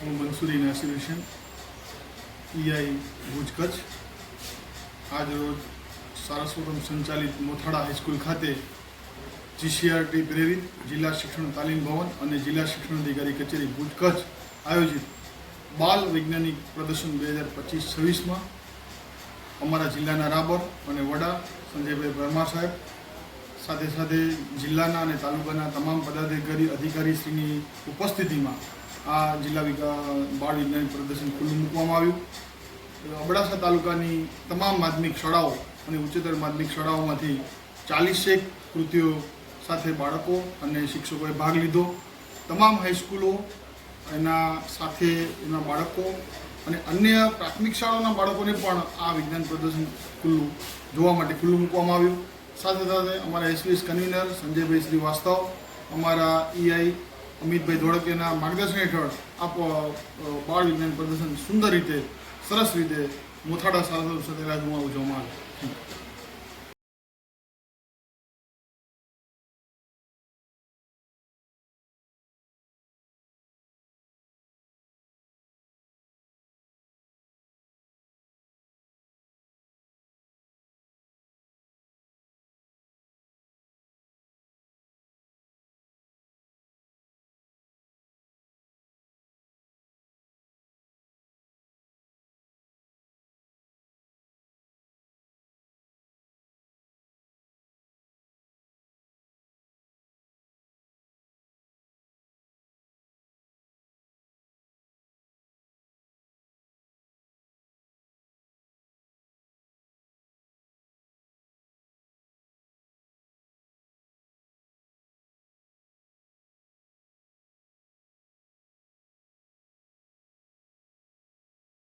હું મનસુરી નાસિર હુસેન ઈઆઈ ભુજ કચ્છ. આજરોજ સારસ્વતમ સંચાલિત મોથાડા હાઈસ્કૂલ ખાતે જીસીઆરટી પ્રેરિત જિલ્લા શિક્ષણ તાલીમ ભવન અને જિલ્લા શિક્ષણ અધિકારી કચેરી ભુજ કચ્છ આયોજિત બાલ વૈજ્ઞાનિક પ્રદર્શન બે હજાર પચીસ છવ્વીસમાં અમારા જિલ્લાના રાબર અને વડા સંજયભાઈ પરમાર સાહેબ, સાથે સાથે જિલ્લાના અને તાલુકાના તમામ પદાધિકારી અધિકારીશ્રીની ઉપસ્થિતિમાં આ જિલ્લા બાળ વિજ્ઞાન પ્રદર્શન ખુલ્લું મૂકવામાં આવ્યું. અબડાસા તાલુકાની તમામ માધ્યમિક શાળાઓ અને ઉચ્ચતર માધ્યમિક શાળાઓમાંથી ચાલીસેક કૃતિઓ સાથે બાળકો અને શિક્ષકોએ ભાગ લીધો. તમામ હાઈસ્કૂલો એના સાથે એના બાળકો અને અન્ય પ્રાથમિક શાળાઓના બાળકોને પણ આ વિજ્ઞાન પ્રદર્શન ખુલ્લું, જોવા માટે ખુલ્લું મૂકવામાં આવ્યું. સાથે સાથે અમારા એસવીએસ કન્વીનર સંજયભાઈ શ્રીવાસ્તવ, અમારા ઈઆઈ અમિતભાઈ ધોળકિયાના માર્ગદર્શન હેઠળ આ બાળ વિજ્ઞાન પ્રદર્શન સુંદર રીતે, સરસ રીતે મોથાડા સાથે ઉજવવામાં આવે.